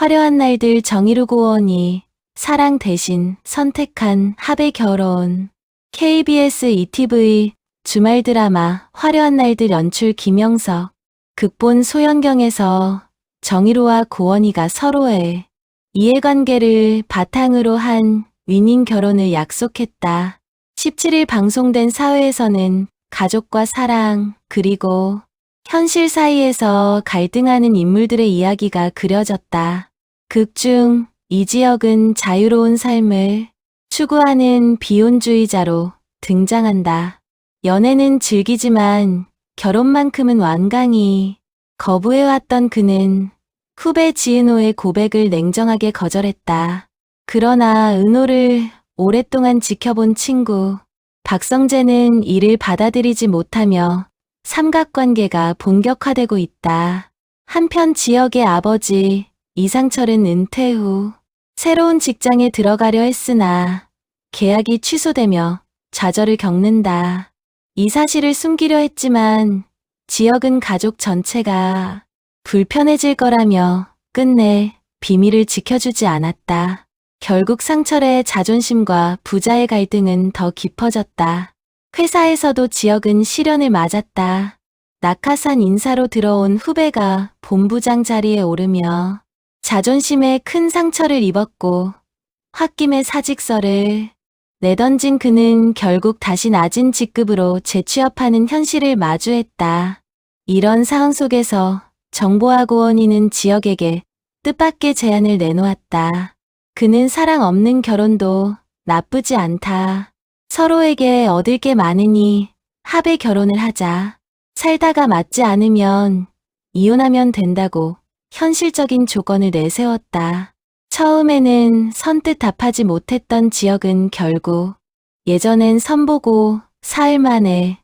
화려한 날들 정의루 고원이 사랑 대신 선택한 합의 결혼. KBS ETV 주말 드라마 화려한 날들 연출 김영석. 극본 소연경에서 정의로와 고원이가 서로의 이해관계를 바탕으로 한 위닝 결혼을 약속했다. 17일 방송된 사회에서는 가족과 사랑, 그리고 현실 사이에서 갈등하는 인물들의 이야기가 그려졌다. 극중 이지혁은 자유로운 삶을 추구하는 비혼주의자로 등장한다. 연애는 즐기지만 결혼만큼은 완강히 거부해왔던 그는 후배 지은호의 고백을 냉정하게 거절했다. 그러나 은호를 오랫동안 지켜본 친구 박성재는 이를 받아들이지 못하며 삼각관계가 본격화되고 있다. 한편 지역의 아버지 이상철은 은퇴 후 새로운 직장에 들어가려 했으나 계약이 취소되며 좌절을 겪는다. 이 사실을 숨기려 했지만 지역은 가족 전체가 불편해질 거라며 끝내 비밀을 지켜주지 않았다. 결국 상철의 자존심과 부자의 갈등은 더 깊어졌다. 회사에서도 지역은 시련을 맞았다. 낙하산 인사로 들어온 후배가 본부장 자리에 오르며 자존심에 큰 상처를 입었고 홧김에 사직서를 내던진 그는 결국 다시 낮은 직급으로 재취업하는 현실을 마주했다. 이런 상황 속에서 정보학 원이는 지역에게 뜻밖의 제안을 내놓았다. 그는 사랑 없는 결혼도 나쁘지 않다. 서로에게 얻을 게 많으니 합의 결혼을 하자. 살다가 맞지 않으면 이혼하면 된다고 현실적인 조건을 내세웠다. 처음에는 선뜻 답하지 못했던 지역은 결국 예전엔 선보고 사흘 만에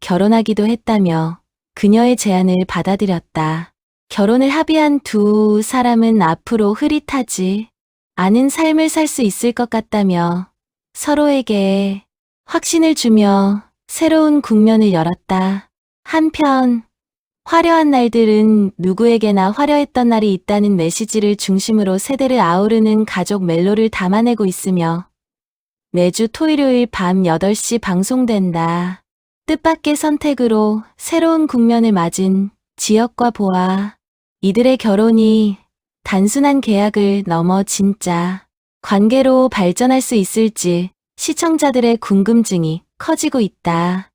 결혼하기도 했다며 그녀의 제안을 받아들였다. 결혼을 합의한 두 사람은 앞으로 흐릿하지 않은 삶을 살 수 있을 것 같다며 서로에게 확신을 주며 새로운 국면을 열었다. 한편 화려한 날들은 누구에게나 화려했던 날이 있다는 메시지를 중심으로 세대를 아우르는 가족 멜로를 담아내고 있으며 매주 토일요일 밤 8시 방송된다. 뜻밖의 선택으로 새로운 국면을 맞은 지역과 보아 이들의 결혼이 단순한 계약을 넘어 진짜 관계로 발전할 수 있을지 시청자들의 궁금증이 커지고 있다.